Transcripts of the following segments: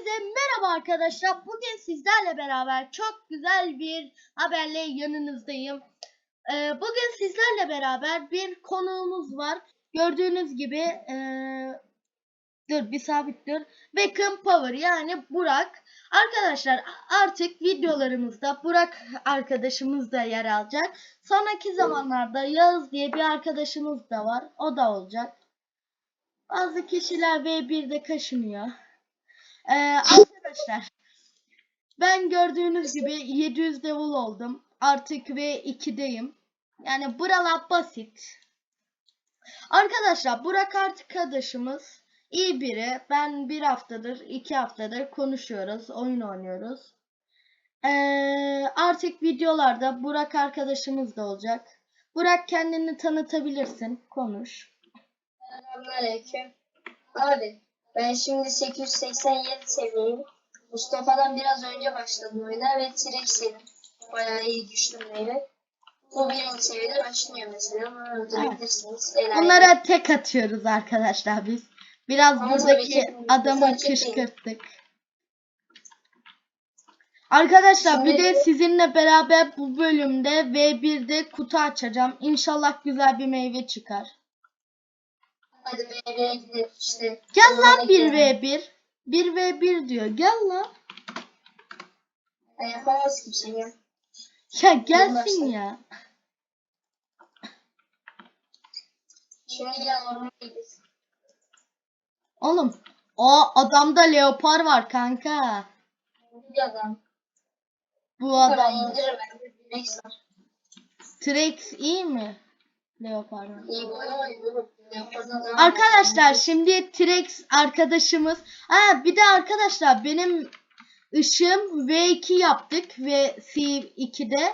Hepinize merhaba arkadaşlar. Bugün sizlerle beraber çok güzel bir haberle yanınızdayım. Ee, bugün sizlerle beraber bir konuğumuz var. Gördüğünüz gibi ee, dur bir sabit dur. Beckham Power yani Burak. Arkadaşlar artık videolarımızda Burak arkadaşımız da yer alacak. Sonraki zamanlarda Yağız diye bir arkadaşımız da var. O da olacak. Bazı kişiler V1'de kaşınıyor. Ee, arkadaşlar ben gördüğünüz gibi 700 level oldum. Artık V2'deyim. Yani buralar basit. Arkadaşlar Burak artık arkadaşımız iyi biri. Ben bir haftadır, iki haftadır konuşuyoruz, oyun oynuyoruz. Ee, artık videolarda Burak arkadaşımız da olacak. Burak kendini tanıtabilirsin, konuş. Selamünaleyküm. Abi ben şimdi 887 seviyeyim. Mustafa'dan biraz önce başladım oyuna ve T-Rex yedim. Bayağı iyi güçlü meyve. Bu birinci seviyede başlıyor mesela. Bunu öldürebilirsiniz. Helal. Bunlara tek atıyoruz arkadaşlar biz. Biraz Ama buradaki adamı kışkırttık. Arkadaşlar bir de Şimdi- sizinle beraber bu bölümde V1'de kutu açacağım. İnşallah güzel bir meyve çıkar. Hadi meyveye gidelim işte. Gel lan Ormana 1v1. 1v1 diyor. Gel lan. Ben yapamaz kimse ya. Ya gelsin ya. Şimdi gel ormana gidelim. Oğlum o adamda leopar var kanka. Bir adam. Bu Adam adam. indirir ben. T-Rex var. T-Rex iyi mi? Leopar var. İyi bu oyunu. Arkadaşlar şimdi T-Rex arkadaşımız. Ha bir de arkadaşlar benim ışığım V2 yaptık ve C2'de.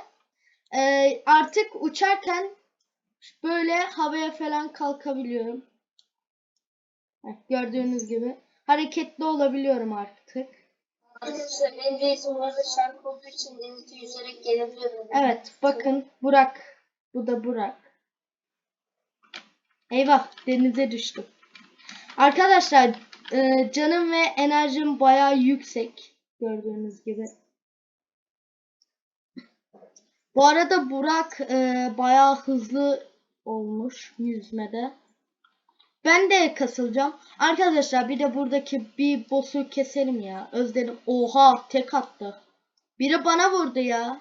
Ee, artık uçarken böyle havaya falan kalkabiliyorum. Heh, gördüğünüz gibi. Hareketli olabiliyorum artık. Arkadaşlar benim reisim bu arada şarkı olduğu için denizde yüzerek gelebiliyorum. Evet bakın Burak. Bu da Burak. Eyvah denize düştüm. Arkadaşlar e, canım ve enerjim bayağı yüksek. Gördüğünüz gibi. Bu arada Burak e, bayağı hızlı olmuş yüzmede. Ben de kasılacağım. Arkadaşlar bir de buradaki bir boss'u keselim ya. Özledim. Oha tek attı. Biri bana vurdu ya.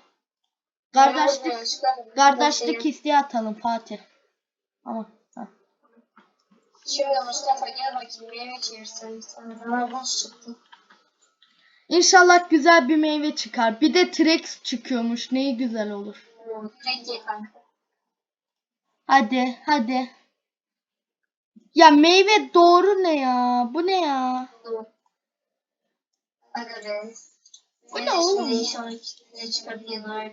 Kardeşlik kardeşlik isteği atalım Fatih. Ama Şimdi Mustafa gel bakayım meyve çevirsen sana. Bana boş çıktı. İnşallah güzel bir meyve çıkar. Bir de T-Rex çıkıyormuş. Neyi güzel olur. Hmm, Direkt ye kanka. Hadi hadi. Ya meyve doğru ne ya? Bu ne ya? Be. Bu ne oğlum? Ne.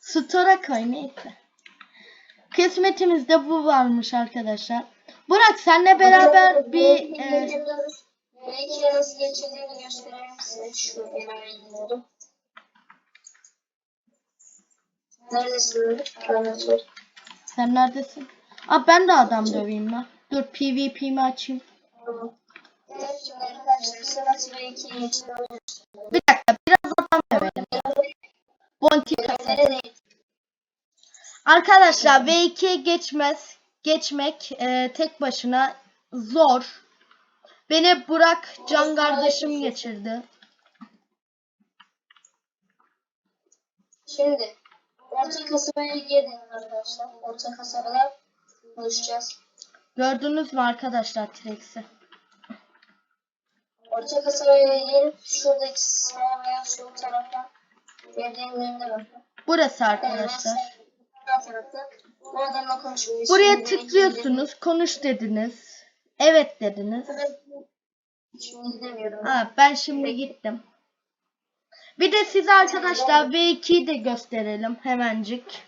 Store'a neyse. Kısmetimizde bu varmış arkadaşlar. Burak senle beraber bir e, Belki nasıl geçirdiğini size. Şu. Neredesin? Anlatır. sen neredesin? Aa ben de adam döveyim lan. Dur PvP'mi açayım. Geçiyor. Bir dakika biraz adam dövelim. Nerede? Arkadaşlar V2'ye geçmez. Geçmek e, tek başına zor. Beni Burak can kardeşim geçirdi. Şimdi orta kasabaya gelin arkadaşlar. Orta kasabada buluşacağız. Gördünüz mü arkadaşlar T-Rex'i? Orta kasabaya gelip şuradaki sağ veya sol taraftan verdiğim önüne bakın. Burası arkadaşlar. Buraya tıklıyorsunuz. Konuş dediniz. Evet dediniz. Şimdi gidemiyorum. Ha, ben şimdi gittim. Bir de size arkadaşlar V2'yi de gösterelim hemencik.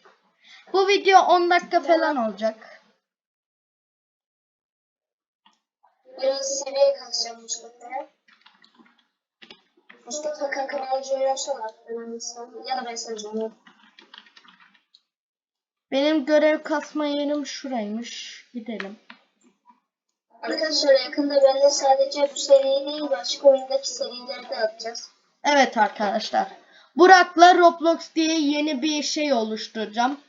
Bu video 10 dakika falan olacak. Biraz seviye kasacağım Mustafa'ya. Mustafa kanka bana sana ya da ben sana. Benim görev kasma yerim şuraymış. Gidelim. Arkadaşlar yakında ben de sadece bu seriyi değil başka oyundaki serileri de atacağız. Evet arkadaşlar. Burak'la Roblox diye yeni bir şey oluşturacağım.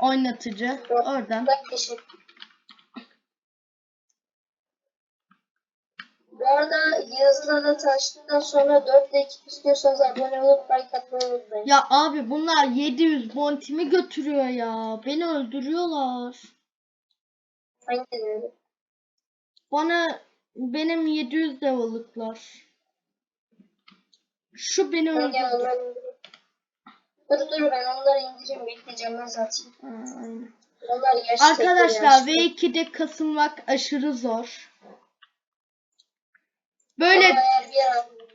Oynatıcı. Oradan. Teşekkür. Bu arada Yağız'la da tanıştıktan sonra 4 ekip istiyorsanız abone olup like atmayı unutmayın. Ya abi bunlar 700 bontimi götürüyor ya. Beni öldürüyorlar. Hangileri? Bana benim 700 level'lıklar. Şu beni öldürdü. Dur dur ben onları indireyim bekleyeceğim ben zaten. Ha, aynen. Onlar Arkadaşlar yaşlı. V2'de kasılmak aşırı zor. Böyle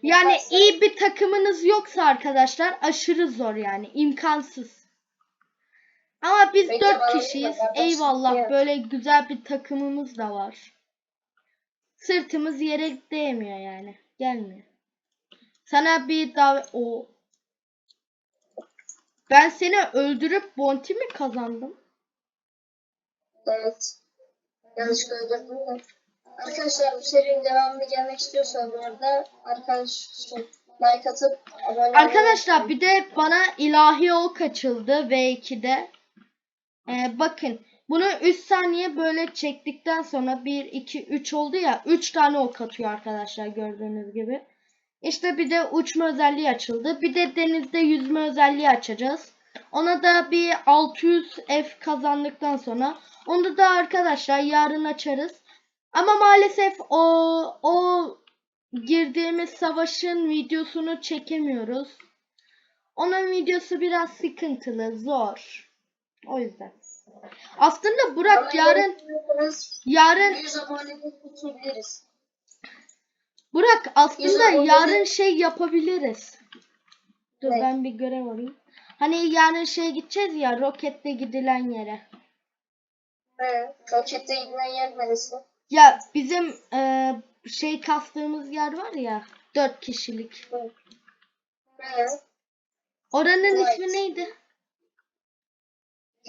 yani iyi bir takımınız yoksa arkadaşlar aşırı zor yani imkansız. Ama biz Peki, dört kişiyiz. Eyvallah böyle güzel bir takımımız da var. Sırtımız yere değmiyor yani. Gelmiyor. Sana bir davet... O. Ben seni öldürüp bonti mi kazandım? Evet. Yanlışlıkla öldürdüm de. Arkadaşlar bu serinin devamını gelmek istiyorsanız bu arada arkadaşlar like atıp abone olmayı Arkadaşlar bir de bana ilahi ok açıldı V2'de. Ee, bakın bunu 3 saniye böyle çektikten sonra 1, 2, 3 oldu ya 3 tane ok atıyor arkadaşlar gördüğünüz gibi. İşte bir de uçma özelliği açıldı. Bir de denizde yüzme özelliği açacağız. Ona da bir 600 F kazandıktan sonra onu da arkadaşlar yarın açarız. Ama maalesef o o girdiğimiz savaşın videosunu çekemiyoruz. Onun videosu biraz sıkıntılı, zor. O yüzden. Aslında Burak Ama yarın yarın 100 abonelik tutabiliriz. Burak aslında yarın şey yapabiliriz. Dur Ne? ben bir görev alayım. Hani yarın şey gideceğiz ya roketle gidilen yere. He. Rokette gidilen yer neresi? Ya bizim e, şey kastığımız yer var ya 4 kişilik. He. Oranın Right. ismi neydi?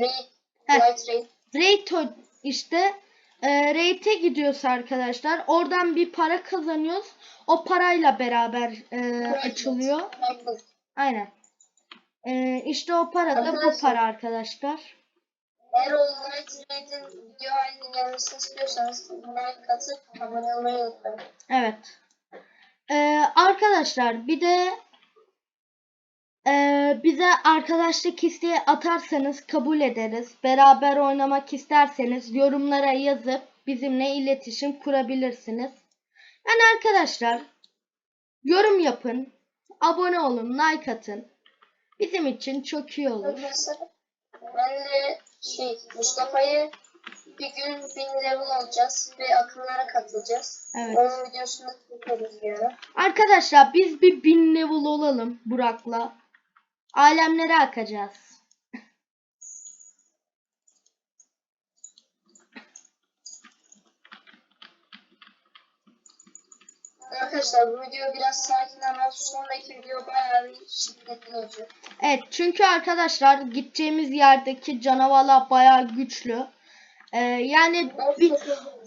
Raid. White Raid. Raid işte e, Raid'e gidiyoruz arkadaşlar. Oradan bir para kazanıyoruz. O parayla beraber e, açılıyor. Aynen. E, işte o para da bu para arkadaşlar. Eğer o White Raid'in video haline gelmesini istiyorsanız like atıp abone olmayı unutmayın. Evet. E, arkadaşlar bir de e, bize arkadaşlık isteği atarsanız kabul ederiz. Beraber oynamak isterseniz yorumlara yazıp bizimle iletişim kurabilirsiniz. Yani arkadaşlar yorum yapın, abone olun, like atın. Bizim için çok iyi olur. Ben de şey Mustafa'yı bir gün bin level olacağız ve akıllara katılacağız. Evet. Onun videosunu çekeriz bir ara. Arkadaşlar biz bir bin level olalım Burak'la. Alemlere akacağız. Arkadaşlar bu video biraz sakin ama sonraki video bayağı bir şiddetli olacak. Evet çünkü arkadaşlar gideceğimiz yerdeki canavarlar bayağı güçlü. Ee, yani bir,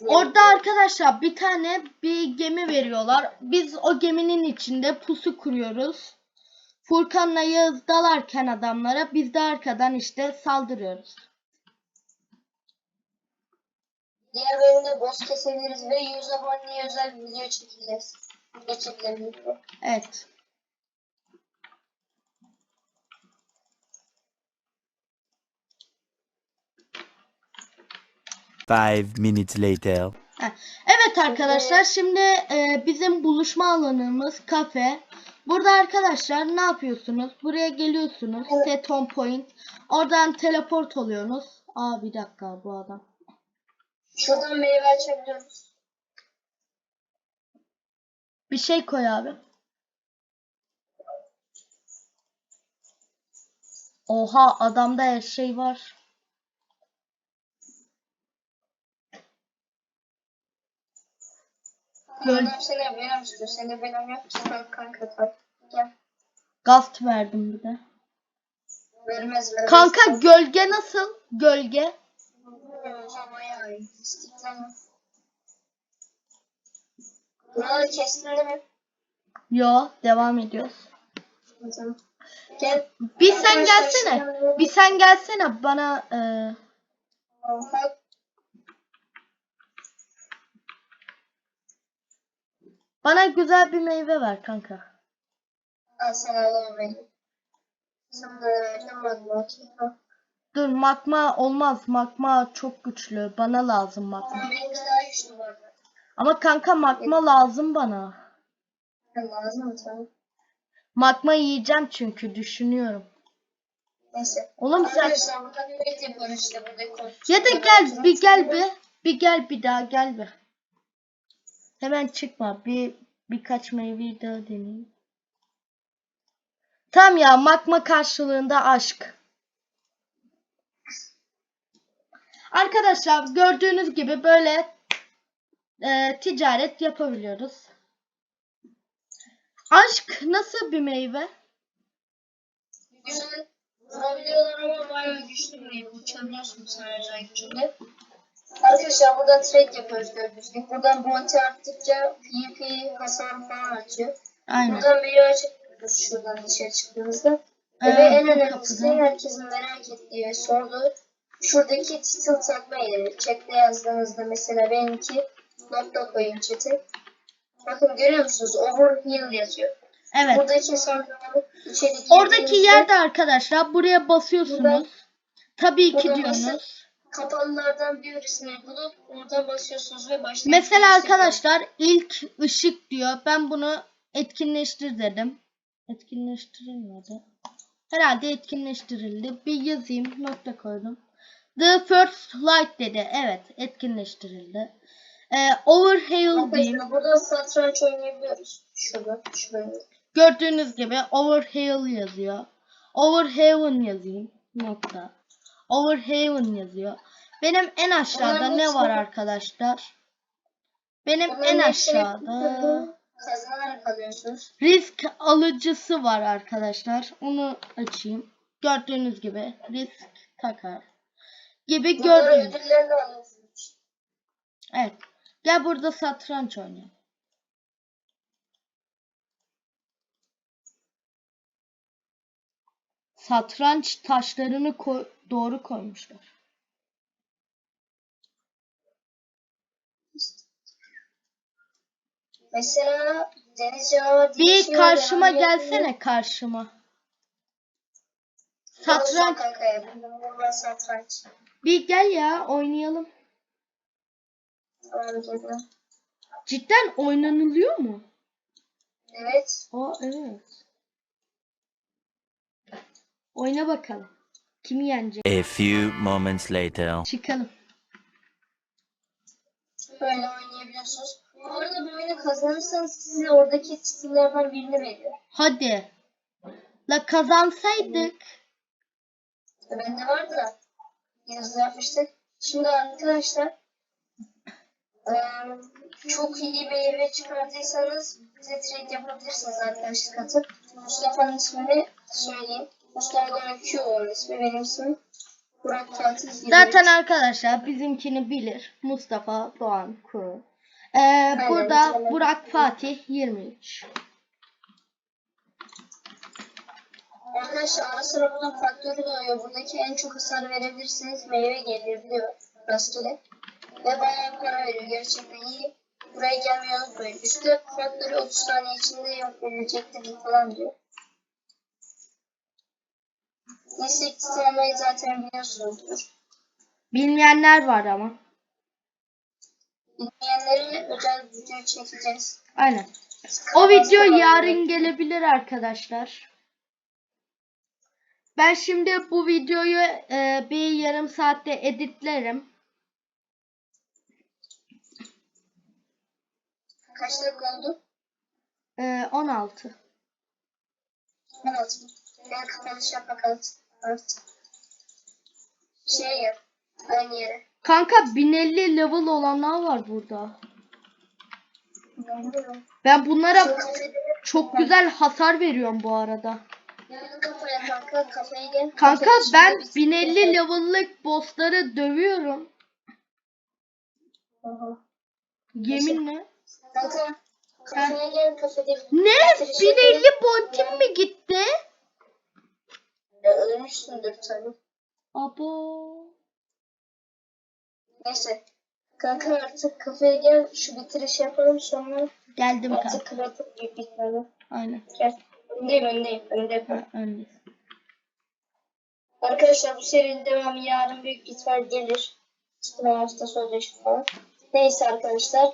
orada arkadaşlar bir tane bir gemi veriyorlar. Biz o geminin içinde pusu kuruyoruz. Furkan'la Yağız dalarken adamlara biz de arkadan işte saldırıyoruz. Diğer bölümde boss kesebiliriz ve 100 aboneye özel bir video çekeceğiz. Geçebilir video. Evet. Five minutes later. Evet arkadaşlar şimdi e, bizim buluşma alanımız kafe. Burada arkadaşlar ne yapıyorsunuz? Buraya geliyorsunuz. Set on point. Oradan teleport oluyorsunuz. Aa bir dakika bu adam. Şuradan meyve açabiliyoruz. Bir şey koy abi. Oha adamda her şey var. Göl- Adam seni benim istiyor. Seni benim yok. Sen kanka tak. Gel. Gast verdim bir de. Vermez vermez. Kanka gölge nasıl? Gölge. Kestin değil mi? Yo devam ediyoruz. Tamam. Gel. Bir sen gelsene. Bir sen gelsene bana e, bana güzel bir meyve ver kanka. Al sana alalım beni. Sana da verdim bak bakayım. Dur magma olmaz. Magma çok güçlü. Bana lazım magma. Ama kanka magma lazım bana. Lazım tamam. Magma yiyeceğim çünkü düşünüyorum. Neyse. Oğlum sen ya da gel bir gel bir bir gel bir daha gel bir. Hemen çıkma. Bir birkaç meyveyi daha deneyeyim. Tam ya magma karşılığında aşk. Arkadaşlar gördüğünüz gibi böyle e, ticaret yapabiliyoruz. Aşk nasıl bir meyve? Güzel. Vurabiliyorlar ama bayağı güçlü bir meyve. Uçabiliyorsun sen acayip güçlü. Arkadaşlar burada trade yapıyoruz gördüğünüz gibi. Buradan bounty arttıkça PvP hasarı falan artıyor. Aynen. Buradan biri açıklıyoruz şuradan dışarı çıktığımızda. Ee, ve en önemlisi kapıdan. herkesin merak ettiği sorduğu şuradaki title takma yeri. Chat'te yazdığınızda mesela benimki nokta koyun chat'e. Bakın görüyor musunuz? Overheal yazıyor. Evet. Buradaki hesapları içeri Oradaki yerde arkadaşlar buraya basıyorsunuz. Tabii ki diyorsunuz. kapalılardan birisini bulup oradan basıyorsunuz ve başlıyorsunuz. Mesela arkadaşlar ilk ışık diyor. Ben bunu etkinleştir dedim. Etkinleştirilmedi. Herhalde etkinleştirildi. Bir yazayım. Nokta koydum. The first light dedi. Evet etkinleştirildi. Ee, overhaul diyeyim. Arkadaşlar burada satranç oynayabiliyoruz. Şurada, şurada. Gördüğünüz gibi overhaul yazıyor. Overhaven yazayım. Nokta. Overhaven yazıyor. Benim en aşağıda ne var arkadaşlar? Benim en aşağıda kazanarak alıyorsunuz. risk alıcısı var arkadaşlar. Onu açayım. Gördüğünüz gibi risk takar. Gibi gördüğünüz. ödüllerini alıyorsunuz. Evet. Gel burada satranç oynayalım. Satranç taşlarını koy- doğru koymuşlar. Mesela deniz canavarı diye Bir şey karşıma oluyor. gelsene karşıma. Satranç. Satranç. Kanka ya. Satranç. Bir gel ya oynayalım. Cidden oynanılıyor mu? Evet. Aa evet. Oyna bakalım. Kim yenecek? A few moments later. Çıkalım. Böyle oynayabiliyorsunuz. Bu arada bu oyunu kazanırsanız size oradaki titullardan birini veriyor. Hadi. La kazansaydık. Bende vardı da. Yazı yapmıştık. Şimdi arkadaşlar eee, çok iyi bir eve çıkardıysanız bize trade yapabilirsiniz arkadaşlık atıp. Mustafa'nın ismini söyleyeyim. Mustafa'dan Q onun ismi. Benim ismim Burak Fatih. Zaten arkadaşlar bizimkini bilir. Mustafa Doğan Kuru. Ee, burada tamam. Burak Fatih 23. Arkadaşlar ara sıra bunun faktörü doğuyor. Buradaki en çok hasar verebilirsiniz. Meyve gelebiliyor rastgele. Ve bayağı para veriyor. Gerçekten iyi. Buraya gelmeyi unutmayın. Üstte faktörü 30 saniye içinde yok verilecektir falan diyor. Insect almayı zaten biliyorsunuzdur. Bilmeyenler var ama. Bilmeyenlere özel video çekeceğiz. Aynen. O video yarın gelebilir arkadaşlar. Ben şimdi bu videoyu e, bir yarım saatte editlerim. Kaç dakika oldu? E, 16. 16 mı? Gel kapanış yap bakalım. Evet. Şey yap. Aynı yere. Kanka 1050 level olanlar var burada. Ben bunlara çok güzel hasar veriyorum bu arada. Kafaya kanka kafayı gel. Kanka ben şimdi- 1050 level'lık bossları dövüyorum. Aha. Yeminle. Kanka Kafeye gel kafede Ne? Bitiriş 1050 yapalım. bontim mi gitti? Ya, ölmüşsündür tabii. Abo. Neyse. Kanka artık kafeye gel şu bitiriş yapalım sonra Geldim artık kanka. kapatıp bir bitmeli. Aynen. Gel. Öndeyim öndeyim. Ha, öndeyiz. Arkadaşlar bu serinin devamı yarın büyük ihtimal gelir. Sınav hafta sözleşme falan. Neyse arkadaşlar.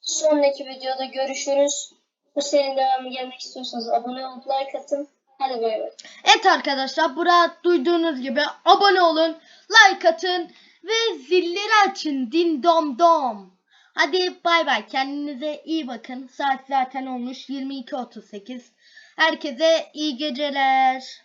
Sonraki videoda görüşürüz. Bu serinin devamı gelmek istiyorsanız abone olup like atın. Hadi bay bay. Evet arkadaşlar burada duyduğunuz gibi abone olun, like atın ve zilleri açın din dom dom. Hadi bay bay kendinize iyi bakın. Saat zaten olmuş 22.38. Herkese iyi geceler.